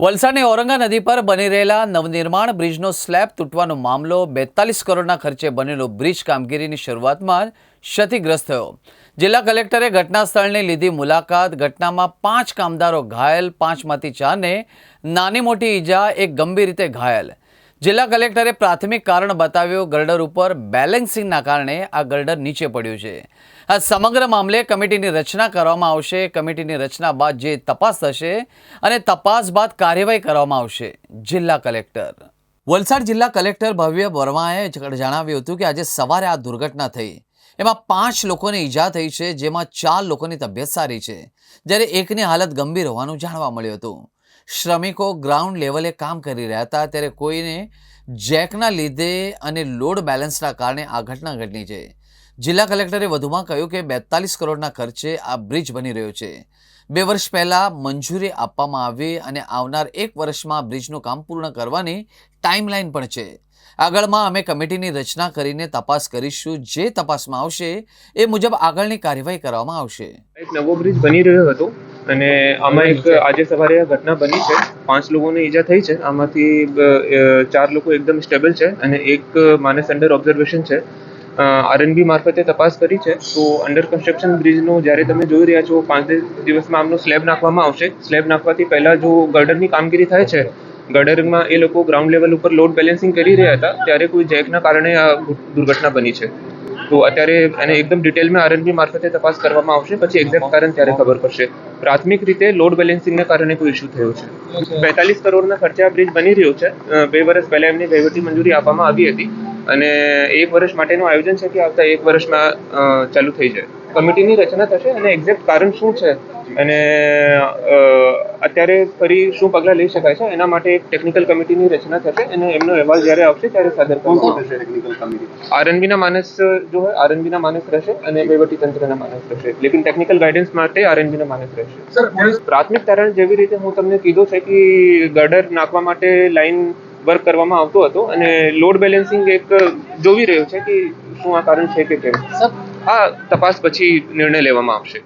વલસાડની ઔરંગા નદી પર બની રહેલા નવનિર્માણ બ્રિજનો સ્લેબ તૂટવાનો મામલો બેતાલીસ કરોડના ખર્ચે બનેલો બ્રિજ કામગીરીની શરૂઆતમાં ક્ષતિગ્રસ્ત થયો. જિલ્લા કલેક્ટરે ઘટના સ્થળની લીધી મુલાકાત. ઘટનામાં પાંચ કામદારો ઘાયલ, પાંચમાંથી ચારને નાની મોટી ઈજા, એક ગંભીર રીતે ઘાયલ. જિલ્લા કલેક્ટરે પ્રાથમિક કારણ બતાવ્યું ગર્ડર ઉપર બેલેન્સિંગના કારણે આ ગર્ડર નીચે પડ્યું છે. આ સમગ્ર મામલે કમિટીની રચના કરવામાં આવશે. કમિટીની રચના બાદ જે તપાસ થશે અને તપાસ બાદ કાર્યવાહી કરવામાં આવશે. જિલ્લા કલેક્ટર. વલસાડ જિલ્લા કલેક્ટર ભવ્ય વર્માએ જણાવ્યું હતું કે આજે સવારે આ દુર્ઘટના થઈ. એમાં પાંચ લોકોને ઈજા થઈ છે, જેમાં ચાર લોકોની તબિયત સારી છે. જ્યારે એકની હાલત ગંભીર હોવાનું જાણવા મળ્યું હતું. શ્રમિકો ગ્રાઉન્ડ લેવલે કામ કરી રહ્યા હતા. ત્યારે કોઈને જેકના લીધે અને લોડ બેલેન્સના કારણે આ ઘટના ઘટની છે. જિલ્લા કલેક્ટરે વધુમાં કહ્યું કે બેતાલીસ કરોડના ખર્ચે આ બ્રિજ બની રહ્યો છે. બે વર્ષ પહેલાં મંજૂરી આપવામાં આવી અને આવનાર એક વર્ષમાં બ્રિજનું કામ પૂર્ણ કરવાની ટાઈમલાઈન પણ છે. આગળમાં અમે કમિટીની રચના કરીને તપાસ કરીશું. જે તપાસમાં આવશે એ મુજબ આગળની કાર્યવાહી કરવામાં આવશે. એક નવો બ્રિજ બની રહ્યો હતો. અને આમાં એક આજે સવારે આ ઘટના બની છે. પાંચ લોકોને ઈજા થઈ છે. આમાંથી ચાર લોકો એકદમ સ્ટેબલ છે અને એક માનસ અંડર ઓબ્ઝર્વેશન છે. આરએનબી મારફતે તપાસ કરી છે. તો અંડર કન્સ્ટ્રક્શન બ્રિજનું જ્યારે તમે જોઈ રહ્યા છો, પાંચ દિવસમાં આમનો સ્લેબ નાખવામાં આવશે. સ્લેબ નાખવાથી પહેલાં જો ગર્ડરની કામગીરી થાય છે, ગર્ડરમાં એ લોકો ગ્રાઉન્ડ લેવલ ઉપર લોડ બેલેન્સિંગ કરી રહ્યા હતા, ત્યારે કોઈ જેકના કારણે આ દુર્ઘટના બની છે. તો અત્યારે એને એકદમ ડિટેલમાં આરએનબી મારફતે તપાસ કરવામાં આવશે. પછી એક્ઝેક્ટ કારણ ત્યારે ખબર પડશે. પ્રાથમિક રીતે લોડ બેલેન્સિંગને કારણે કોઈ ઇસ્યુ થયો છે. બેતાલીસ કરોડના ખર્ચે આ બ્રિજ બની રહ્યો છે. બે વર્ષ પહેલા એમની વહીવટી મંજૂરી આપવામાં આવી હતી અને એક વર્ષ માટેનું આયોજન છે કે આવતા એક વર્ષમાં ચાલુ થઈ જાય. કમિટીની રચના થશે અને એક્ઝેક્ટ કારણ શું છે અને અત્યારે ફરી શું પગલાં લઈ શકાય છે એના માટે એક ટેકનિકલ કમિટીની રચના થશે અને એમનો અહેવાલ જ્યારે આવશે ત્યારે સાદર કરવામાં આવશે. આરએનબી ના માનસ જો હોય આરએનબીના માનસ રહેશે અને વહીવટીતંત્રના માનસ રહેશે. લેકિન ટેકનિકલ ગાઈડન્સ માટે આરએનબીના માનસ રહેશે. પ્રાથમિક તારણ જેવી રીતે હું તમને કીધું છે કે ગર્ડર નાખવા માટે લાઈન વર્ક કરવામાં આવતો હતો અને લોડ બેલેન્સિંગ એક જોવી રહ્યો છે કે શું આ કારણ છે કે કેમ? આ તપાસ પછી નિર્ણય લેવામાં આવશે.